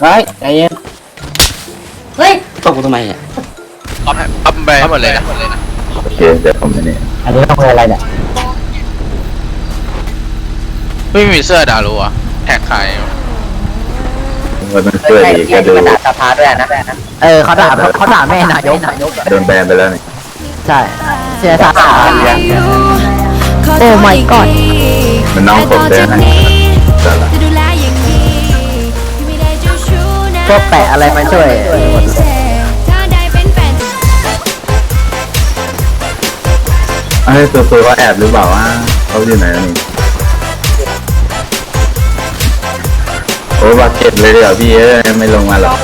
เฮ้ยใจเย็นเฮ้ยตกกูทำไมเนี่ยปั๊มปั๊มไปหมดเลยนะโอเคเดี๋ยวผมจะนี่อันนี้ต้องเป็นอะไรเนี่ยไม่มีเสื้อดารุอะแท็กใครว่ามันเสื้อดีก็ดูด่าสภาด้วยนะเออเขาด่าเขาด่าแม่นายกนายกโดนแบนไปแล้วนี่ใช่เสียสาขาโอ้ my god มันน้องผมด้วยนะ พวกแปะอะไรมาช่วยหมดเลยถ้าได้เอ้ยตัวตัวว่าแอบหรือเปล่าว่าเขาอยู่ไหนนี่โอ้บาดเจ็บเลยเดี๋ยวพี่เอ้ยไม่ลงมาหรอก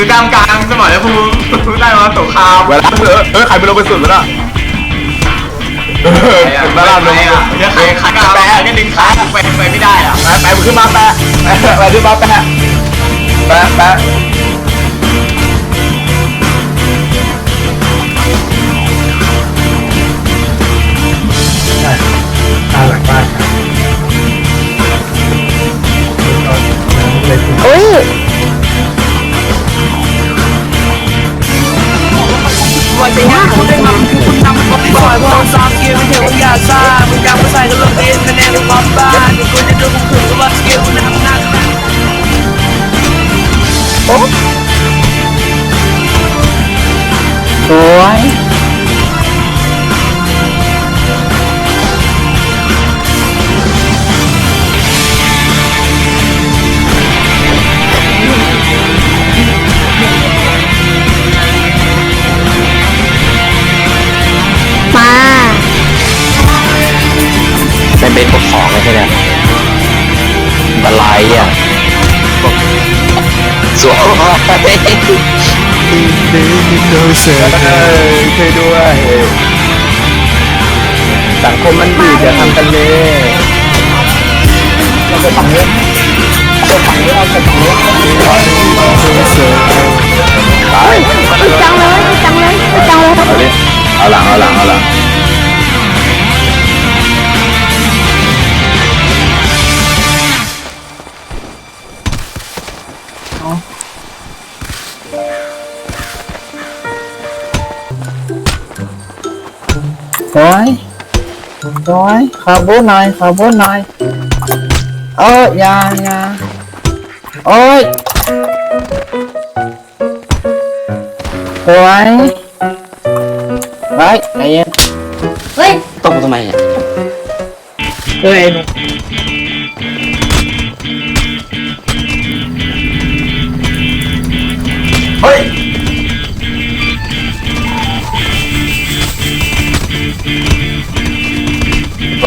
อยู่ตามกลางสมรภูมิได้มาสงครามเวลาเออเออใครไปลงไปสุดวะน่ะเออไอ้มาลาดลงอะเดี๋ยวขาขาแปะก็ดึงขาไปไปไม่ได้อะแปะแปะขึ้นมาแปะแปะแปะขึ้นมาแปะแปะแปะ สวยมาเป็นเป็นพวกของเลยใช่ไหมบลายอะ สวยช่วยด้วย สังคมมันบีบอย่าทำกันเลยเราไปฝั่งนี้เราฝั่งนี้เราไปฝั่งนี้จังเลยจังเลยจังเลยครับเอาดิเอาหลังเอาหลังเอาหลัง สวยสวยขอบูหน่อยขอบูหน่อยเอออย่าอย่าโอ้ยสวยเฮ้ยใจเย็นเฮ้ยตกกูทำไมเนี่ยเฮ้ย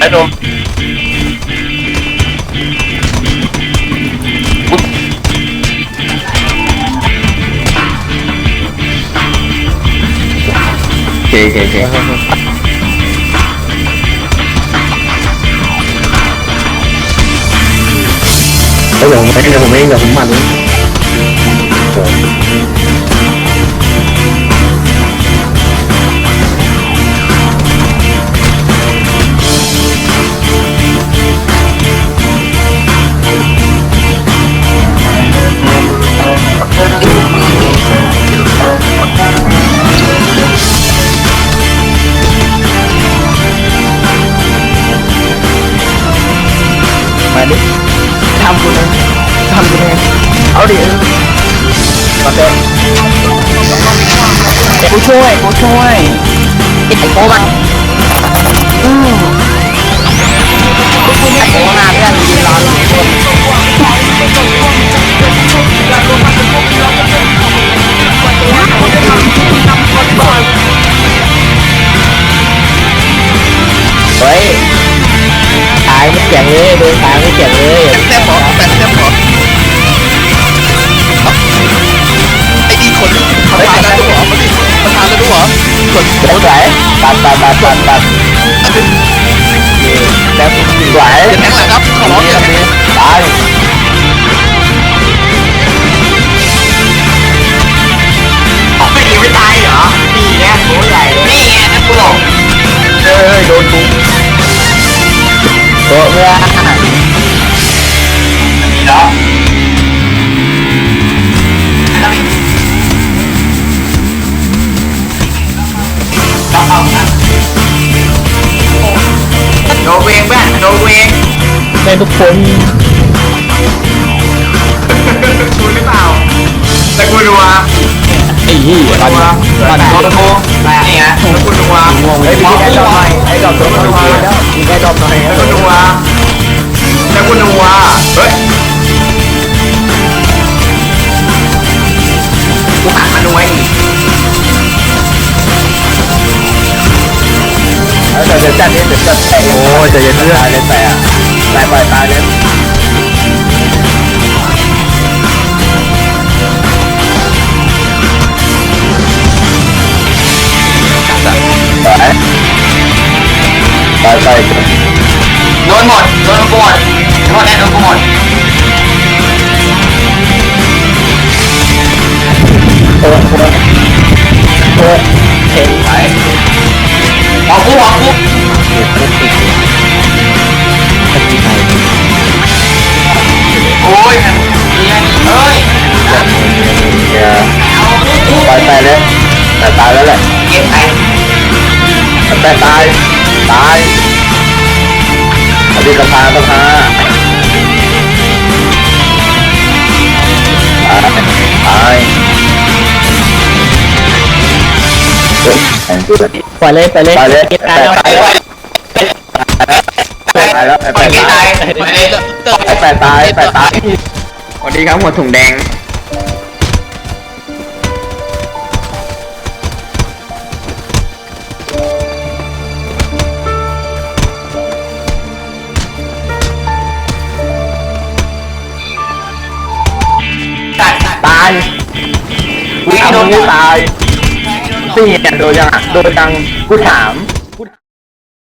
ไว้นมโอเคโอเคโอ ช่วยกูช่วยไอ้โก้มันอืมไอ้โก้มาเพื่อนยืนรออยู่เฮ้ยตายไม่เสียงเลยดูตายไม่เสียงเลยแต้มหมอแต้มแต้มหมอไอ้นี่คนประธานแล้วดูหรอประธานแล้ว กดเดี๋ยวไหนตัดตัดตัดปัดปัดแล้วคุณสี่ไหวอย่าแทงหลังครับขอร้องอย่าแทงตายไม่ยิงไม่ตายเหรอนี่ไงโหใหญ่นี่ไงนักกูหลงเอ้ยโดนกูตัวเมื่อ ในทุกคนคุณหรือเปล่า แต่กูนัวไอ้ยี่นัวปันปันโดนโกนี่ไงแล้วกูนัวไอ้ยมีไอ้ดอกหน่อยไอ้ดอกตัวมันดูแล้วมีไอ้ดอกหน่อยแล้วกูนัวแล้วกูนัวเฮ้ย กูหมดโดนแน่โดนกูหมดโอ้โหโอ้เห็นไหมหอกกูหอกกูโอ้ยเรียนเฮ้ยเนี่ยเอากูไปไปเลยแต่ตายแล้วแหละเก็บไปแต่ตายตาย อดีตสภาสภาตายตายเฮ้ยแข่งกูเลยปล่อยเลยไปเลยไปเลยตายแล้วตายแล้วตายแล้วไปเก็บตายไปเลยไปตายไปตายสวัสดีครับหัวถุงแดง ตายสี่เนี่ยโดนยังอะโดนยังกูถาม